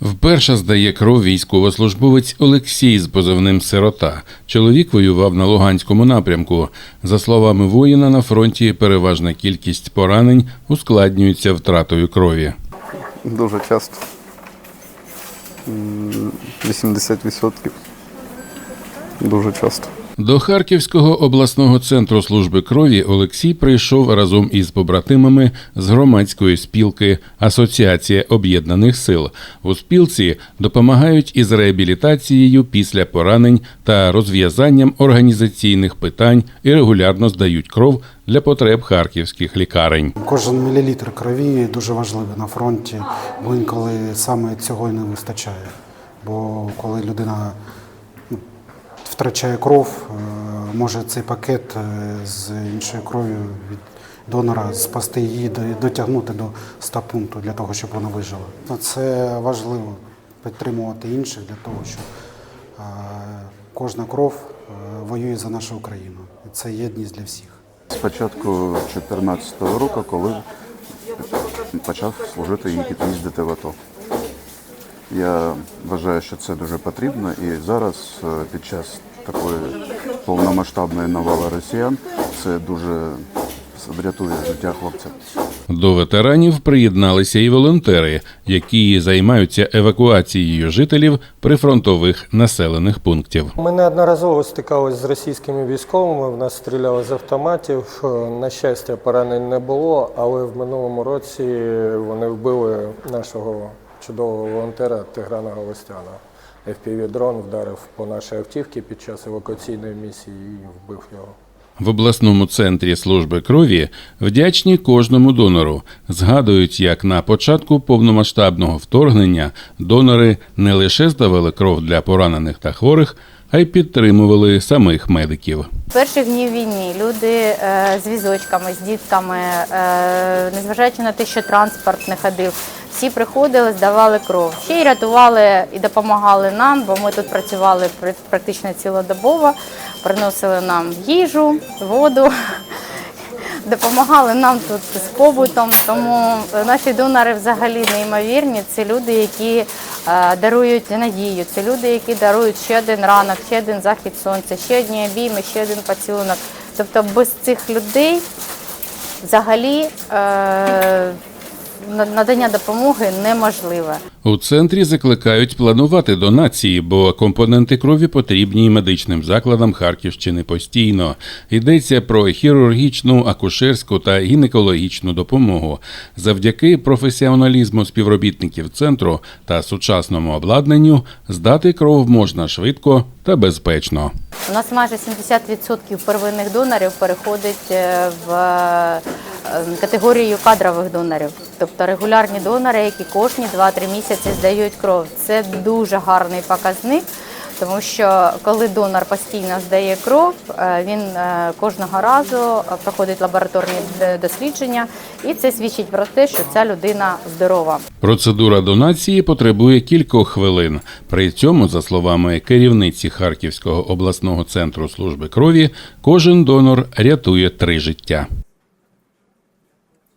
Вперше здає кров військовослужбовець Олексій з позивним Сирота. Чоловік воював на Луганському напрямку. За словами воїна, на фронті переважна кількість поранень ускладнюється втратою крові. Дуже часто. М, 80%. Дуже часто. До Харківського обласного центру служби крові Олексій прийшов разом із побратимами з громадської спілки Асоціація об'єднаних сил. У спілці допомагають із реабілітацією після поранень та розв'язанням організаційних питань і регулярно здають кров для потреб харківських лікарень. Кожен мілілітр крові дуже важливий на фронті, бо інколи саме цього й не вистачає. Бо коли людина втрачає кров, е, може цей пакет е, з іншою кров'ю від донора спасти її, до- дотягнути до 100 пункту для того, щоб вона вижила. Ну, Це важливо підтримувати інших для того, щоб е, кожна кров воює за нашу Україну. Це єдність для всіх. З початку 2014 року, коли почав служити їздити в АТО. Я вважаю, що це дуже потрібно, і зараз е, під час такої повномасштабної навали росіян це дуже врятує життя хлопцям. До ветеранів приєдналися і волонтери, які займаються евакуацією жителів прифронтових населених пунктів. Ми неодноразово стикалися з російськими військовими. В нас стріляли з автоматів. На щастя, поранень не було, але в минулому році вони вбили нашого чудового волонтера Тиграна Галустяна. FPV-дрон вдарив по нашій автівці під час евакуаційної місії і вбив його. В обласному центрі служби крові вдячні кожному донору. Згадують, як на початку повномасштабного вторгнення донори не лише здавали кров для поранених та хворих, а й підтримували самих медиків. Перших днів війни люди е, з візочками, з дітками, е, незважаючи на те, що транспорт не ходив, всі приходили, здавали кров. Ще й рятували і допомагали нам, бо ми тут працювали практично цілодобово, приносили нам їжу, воду. Допомагали нам тут з побутом, тому наші донори взагалі неймовірні. Це люди, які е, дарують надію, це люди, які дарують ще один ранок, ще один захід сонця, ще одні обійми, ще один поцілунок. Тобто без цих людей взагалі е, надання допомоги неможливе. У центрі закликають планувати донації, бо компоненти крові потрібні і медичним закладам Харківщини постійно. Йдеться про хірургічну, акушерську та гінекологічну допомогу. Завдяки професіоналізму співробітників центру та сучасному обладнанню здати кров можна швидко та безпечно. У нас майже 70% первинних донорів переходить е, в е, категорію кадрових донорів, тобто регулярні донори, які кожні 2-3 місяці здають кров. Це дуже гарний показник, тому що коли донор постійно здає кров, е, він е, кожного разу проходить лабораторні дослідження, і це свідчить про те, що ця людина здорова. Процедура донації потребує кількох хвилин. При цьому, за словами керівниці Харківського обласного центру служби крові, кожен донор рятує три життя.